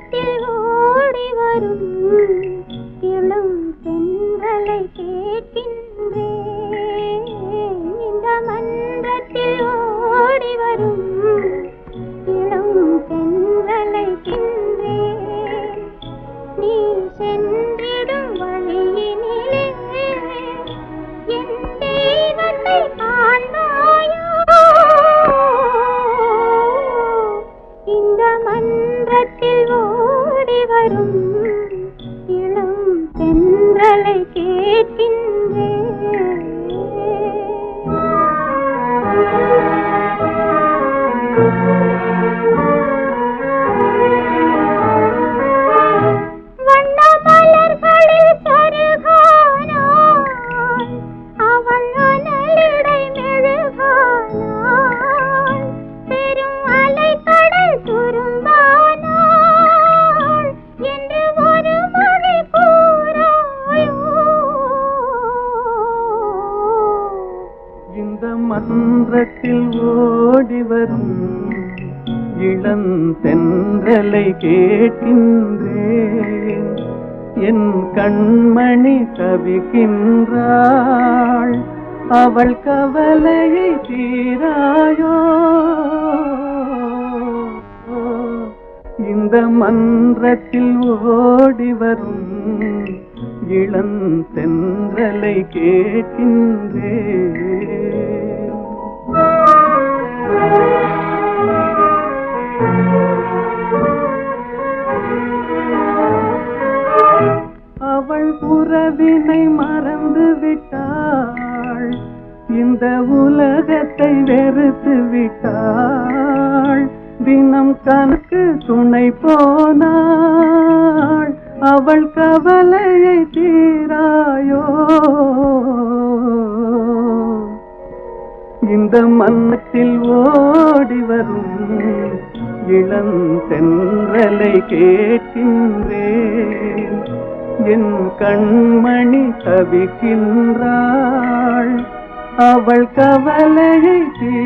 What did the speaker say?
மன்றத்தில் ஓடி வரும் இளம் பெண்களை கேட்கின்றேன் வரும் இளம் தென்றலை கேட்கின்றேன் இந்த மன்றத்தில் ஓடி வரும் இளம் தென்றலை கேட்கின்றேன். என் கண்மணி தவிக்கின்றாள் அவள் கவலையை தீராயோ? இந்த மன்றத்தில் ஓடி வரும் இளம் தென்றலை கேட்கின்றேன். அவள் உறவினை மறந்து விட்டாள். இந்த உலகத்தை வெறுத்து விட்டாள். தினம் கணக்கு துணை போனாள். அவள் கவலையை தீராயோ. இந்த மன்னத்தில் ஓடி வரும் இளம் தென்றலை கேட்கின்றேன். என் கண்மணி தவிக்கின்றாள். அவள் கவலை தீராயோ